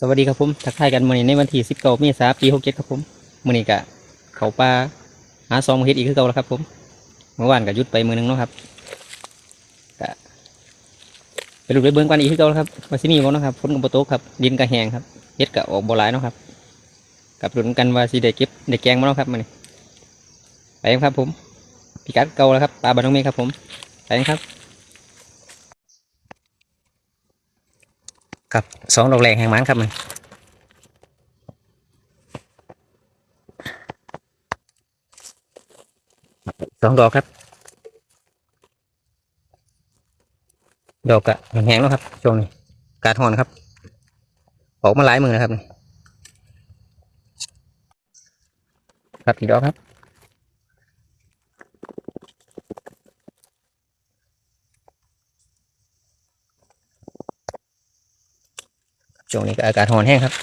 สวัสดีครับผมทักทายกันมื้อนี้ในวันที่19เก้าเมษายนปี67ครับผมมื้อนี้ก็เขาป่าหาซองมาเฮ็ดอีกคือเก่าแล้วครับ ผมเมื่อวานก็หยุดไปมือหนึงเนาะครับก็ไปลุกไปเบิ่งกันอีกคือเก่าแล้วครับวาสิมีบ่เนาะครับฝนก็บ่ตกครับดินก็แห้งครับเฮ็ดก็ออกบ่หลายเนาะครับกับลุ้นกันว่าสิได้เก็บได้แกงบ่เนาะครับมื้อนี้ไปครับผมพิกัดเก่าแล้วครับป่าบานน้องเมฆครับผมไปครับ ครับสองดอกแรงแห่งมันครับมันสองดอกครับ ดอกกะแห้งๆแล้วครับช่วงนี้กาศร้อนครับ ออกมาหลายมือนะครับ ครับอีกดอกครับ ช่วงนี้ก็อากาศร้อนแห้งครับ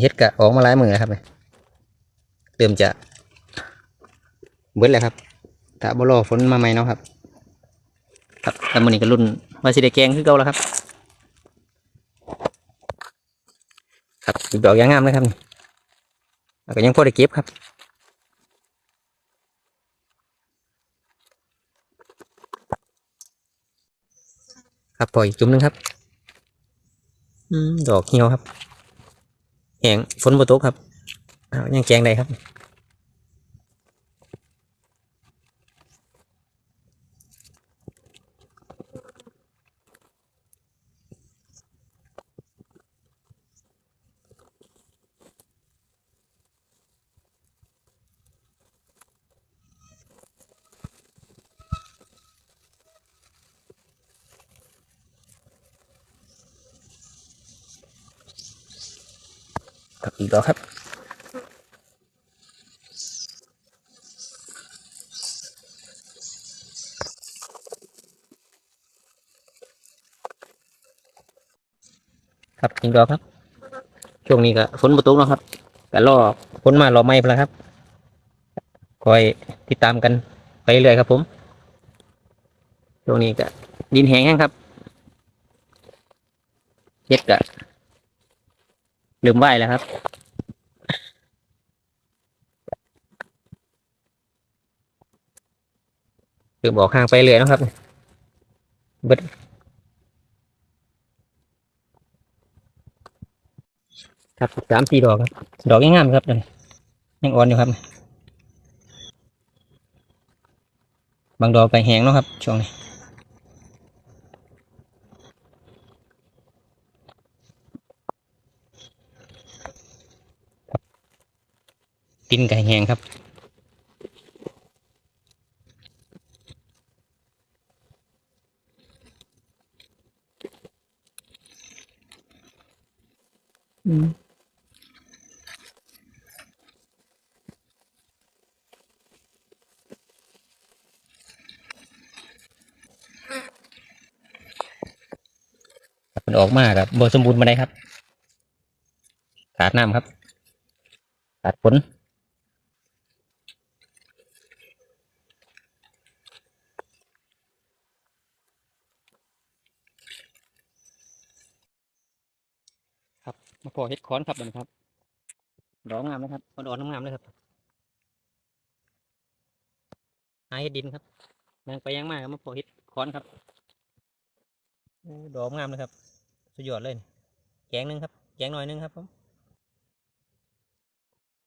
เฮ็ดกะออกมาหลายมือแล้วครับเริ่มจะเบิดแล้วครับถ้าบ่รอฝนมาใหม่เนาะครับ ครับแล้วมื้อนี้ก็รุ่นว่าสิได้แกงคือเก่าแล้วครับ ครับดอกยางงามเลยครับแล้วก็ยังพอได้เก็บครับครับพออีกจุ่มหนึงครับ ดอกเหี่ยวครับแหงฝนบ่ตกครับอ้าวยังแกงได้ครับ ครับอีกดอกครับ ครับอีกดอกครับ ช่วงนี้ก็ฝนบ่ตกเนาะครับก็รอฝนมารอไม่ไปแล้วครับคอยติดตามกันไปเรื่อยครับ ผมช่วงนี้ก็ดินแห้งครับเฮ็ดก็ ลืมไหวแล้วครับคือบอกข้างไปเรื่อยนะครับเบิดครับสามสี่ดอกครับ ดอกงงามครับเลยยังอ่อนอยู่ครับ บางดอกก็แห้งเนาะครับ ช่วงนี้ ดินไก่แห้งครับมันออกมาครับบสมบูรณ์มาได้ครับ ขาดน้ำครับ ขาดฝน มาพอเฮ็ดค้อนครับเดี๋ยวนะครับดอกงามนะครับมาดอกงามเลยครับหาเฮ็ดดินครับยังไปยังมากมาพอเฮ็ดค้อนครับโดอกงามเลยครับ สุดยอดเลยแกงหนึงครับแกงหน่อยหนึงครับผม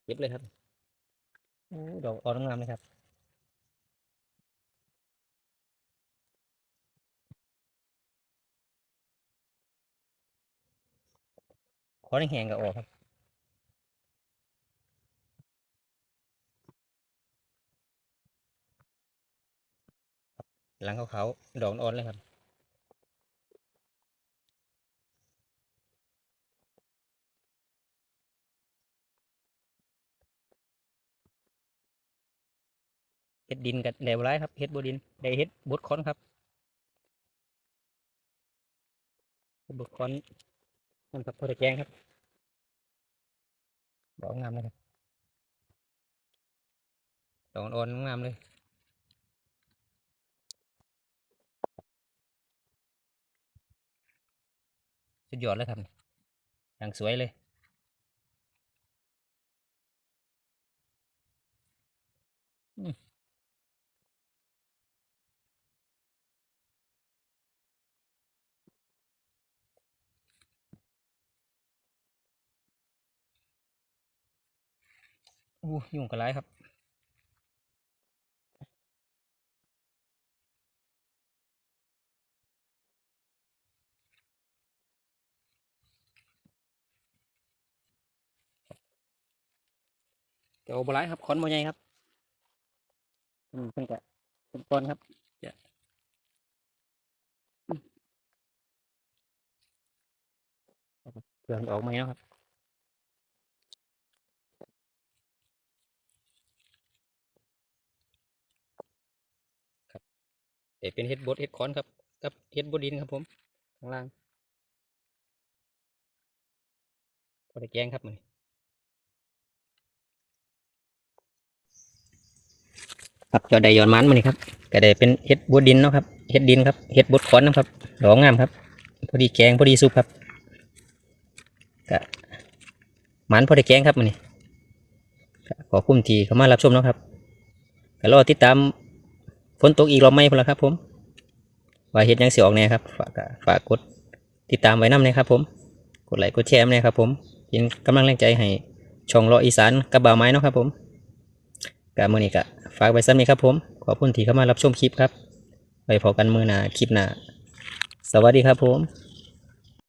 เก็บเลยครับโอ้ดอกออกงามเลยครับ ขอแห้งๆก็ออกครับหลังเขาวๆดอกอ่อนเลยครับเฮ็ดดินกับแดวร้ายครับเฮ็ดบดินได้เฮ็ดบดค้อนครับเฮ็ดบดคอน น้ำผักโพดแกงครับดอกงามเลยครับดอกอ่อนงามเลยสุดยอดเลยครับอย่างสวยเลยอืม ยุ่งกระไรครับเดี๋ยวบหลายครับคอนโมใหญ่ครับอืมเพิ่งจะเป็นก้อนครับจะอืมเปลือกออกมาแล้วครับครับ เดี๋ยวเป็นเฮ็ดบดเฮ็ดคอนครับกับเฮ็ดบดดินครับผมข้างล่างพอได้แกงครับมันครับจอดได้ยอนมันมันนี่ครับก็ได้เป็นเฮ็ดบดดินเนาะครับเฮ็ดดินครับเฮ็ดบดคอนนะครับดอกงามครับ พอดีแกงพอดีซุปครับก็มันพอได้แกงครับมันนี่ขอคุ้มทีเข้ามารับชมเนาะครับก็รอติดตาม ฝนตกอีกเราไหมพุ่นละครับ ผมว่าเห็ดยังเสิออกแน่ครับ ฝากก็ฝากกดติดตามไว้นำนะครับ ผม กดไลค์กดแชร์นะครับ ผมเป็นกำลังแรงใจให้ช่องรออีสานกับบ่าวไม้เนาะครับ ผมกามื่อนี้ก็ฝากไว้ซ้นนี้ครับ ผม ขอบคุณที่เข้ามารับชมคลิปครับ ไปพอกันมือหนาคลิปหนาสวัสดีครับผม